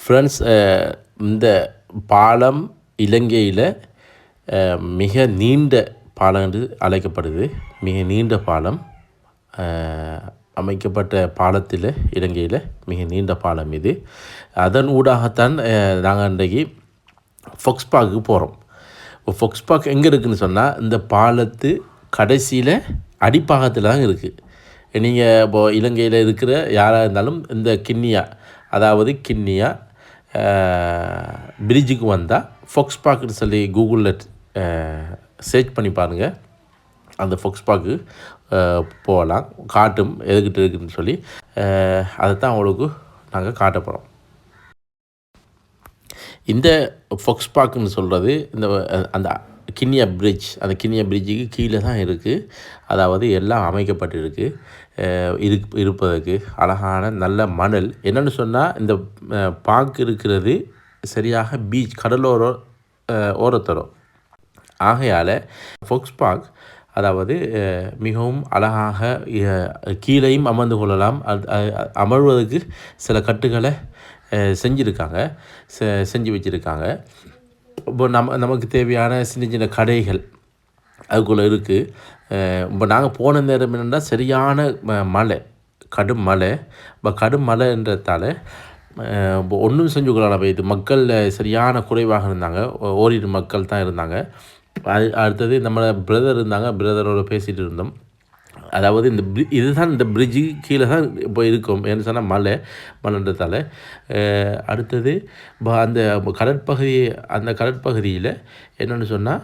Friends இந்த பாலம் இலங்கையில் மிக நீண்ட பாலம் என்று அழைக்கப்படுது. மிக நீண்ட பாலம். அமைக்கப்பட்ட பாலத்தில் இலங்கையில் மிக நீண்ட பாலம் இது. அதன் ஊடாகத்தான் நாங்கள் இன்றைக்கு ஃபொக்ஸ்பாக்கு போகிறோம் இப்போ ஃபொக்ஸ்பாக் எங்கே இருக்குதுன்னு சொன்னால் இந்த பாலத்து கடைசியில் அடிப்பாகத்தில் தான் இருக்குது நீங்கள் இப்போ இலங்கையில் இருக்கிற யாராக இருந்தாலும் இந்த கிண்ணியா அதாவது கிண்ணியா பிரிட்ஜுக்கு வந்தால் ஃபொக்ஸ்பாக்னு சொல்லி கூகுளில் சர்ச் பண்ணி பாருங்கள் அந்த ஃபொக்ஸ்பாக்கு போகலாம் காட்டும் எதுக்கிட்ட இருக்குதுன்னு சொல்லி. அதை தான் அவங்களுக்கு நாங்கள் காட்ட போகிறோம் இந்த ஃபொக்ஸ் பார்க்குன்னு சொல்கிறது இந்த அந்த கிண்ணியா பிரிட்ஜ் அந்த கிண்ணியா பிரிட்ஜுக்கு கீழே தான் இருக்குது அதாவது எல்லாம் அமைக்கப்பட்டிருக்கு. இரு இருப்பதற்கு அழகான நல்ல மணல். என்னென்னு சொன்னால் இந்த பார்க் இருக்கிறது சரியாக பீச் கடலோர அஹ், ஆகையால் ஃபோக்ஸ் பார்க் அதாவது மிகவும் அழகாக கீழையும் அமர்ந்து கொள்ளலாம். அது அமர்வதற்கு சில கட்டுகளை செஞ்சுருக்காங்க. செ- செஞ்சு வச்சுருக்காங்க. இப்போ நம்ம நமக்கு தேவையான சின்ன சின்ன கடைகள் அதுக்குள்ளே இருக்குது இப்போ நாங்கள் போன நேரம் என்னென்னா சரியான மழை கடும் மழை. இப்போ கடும் மழைன்றதால இப்போ ஒன்றும் செஞ்சு கொள்ளலாம் இது மக்கள் சரியான குறைவாக இருந்தாங்க. ஓரிரு மக்கள் தான் இருந்தாங்க. அது அடுத்தது நம்ம பிரதர் இருந்தாங்க. பிரதரோட பேசிகிட்டு இருந்தோம். அதாவது இந்த பிரி இதுதான் இந்த பிரிட்ஜு கீழே தான் இப்போ இருக்கும். ஏன்னு சொன்னால் மலை மலைன்றதால் அடுத்தது இப்போ அந்த கடற்பகுதி அந்த கடற்பகுதியில் என்னென்னு சொன்னால்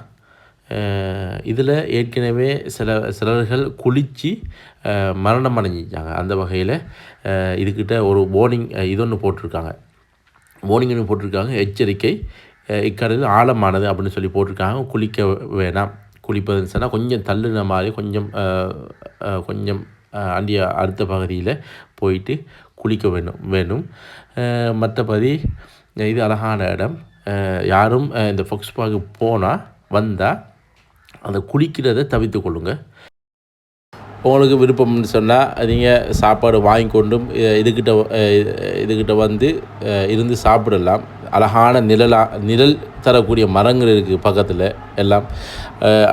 இதில் ஏற்கனவே சில சிலர்கள் குளித்து மரணம் அடைஞ்சிட்டாங்க. அந்த வகையில் இதுக்கிட்ட ஒரு வார்னிங் இது ஒன்று போட்டிருக்காங்க. வார்னிங் ஒன்று போட்டிருக்காங்க. எச்சரிக்கை அஹ் இக்கடல் ஆழமானது அப்படின்னு சொல்லி போட்டிருக்காங்க. குளிக்க வேணாம். குளிப்பதுன்னு சொன்னால் கொஞ்சம் தள்ளுன மாதிரி கொஞ்சம் கொஞ்சம் அண்டிய அடுத்த பகுதியில் போயிட்டு குளிக்க வேணும் வேணும். மற்றபடி இது அழகான இடம். யாரும் இந்த ஃபொக்ஸ் பார்க்கு போனால் வந்தால் அந்த குளிக்கிறத தவித்து கொள்ளுங்கள் உங்களுக்கு விருப்பம்னு சொன்னால் நீங்கள் சாப்பாடு வாங்கி கொண்டும் இதுக்கிட்ட இதுக்கிட்ட வந்து இருந்து சாப்பிடலாம். அழகான நிழலாக நிழல் தரக்கூடிய மரங்கள் இருக்குது பக்கத்தில் எல்லாம்.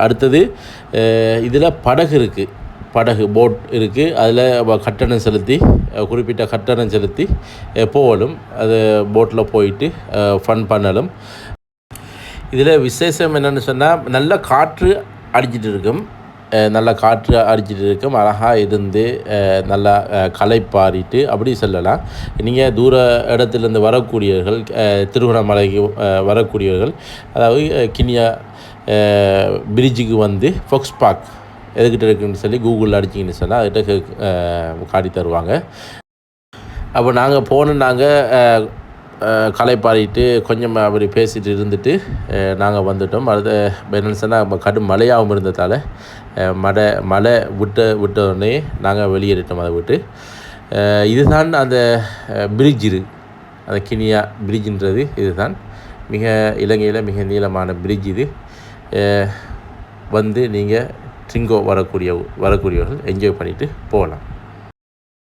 அடுத்தது இதில் படகு இருக்குது படகு போட் இருக்குது அதில் கட்டணம் செலுத்தி குறிப்பிட்ட கட்டணம் செலுத்தி போகலும். அது போட்டில் போயிட்டு ஃபன் பண்ணலும். இதில் விசேஷம் என்னென்னு சொன்னால் நல்ல காற்று அடிச்சிட்டு இருக்கும். நல்ல காற்று அடிச்சிட்டு இருக்கும் அழகாக இருந்து நல்லா அஹ் களைப்பாறிட்டு அப்படி சொல்லலாம். நீங்கள் தூர இடத்துலேருந்து வரக்கூடியவர்கள் திருவண்ணாமலைக்கு வரக்கூடியவர்கள் அதாவது கிண்ணியா கினியா பிரிட்ஜுக்கு வந்து ஃபொக்ஸ் பார்க் எதுக்கிட்ட இருக்குன்னு சொல்லி கூகுளில் அடிச்சிங்கன்னு சொன்னால் அதுகிட்ட காட்டி தருவாங்க. அப்போ நாங்கள் போன நாங்கள் களைப்பாடிட்டு கொஞ்சம் அப்படி பேசிட்டு இருந்துட்டு நாங்கள் வந்துட்டோம். அடுத்த என்னென்னு சொன்னால் கடும் மழையாகவும் இருந்ததால் மழை மழை விட்ட விட்டோடனே நாங்கள் வெளியேறிட்டோம் அதை விட்டு. இதுதான் அந்த பிரிட்ஜ் இது. அந்த கினியா பிரிட்ஜுன்றது இதுதான். மிக இலங்கையில் மிக நீளமான பிரிட்ஜ் இது. வந்து நீங்கள் ட்ரிங்கோ வரக்கூடிய வரக்கூடியவர்கள் என்ஜாய் பண்ணிவிட்டு போகலாம்.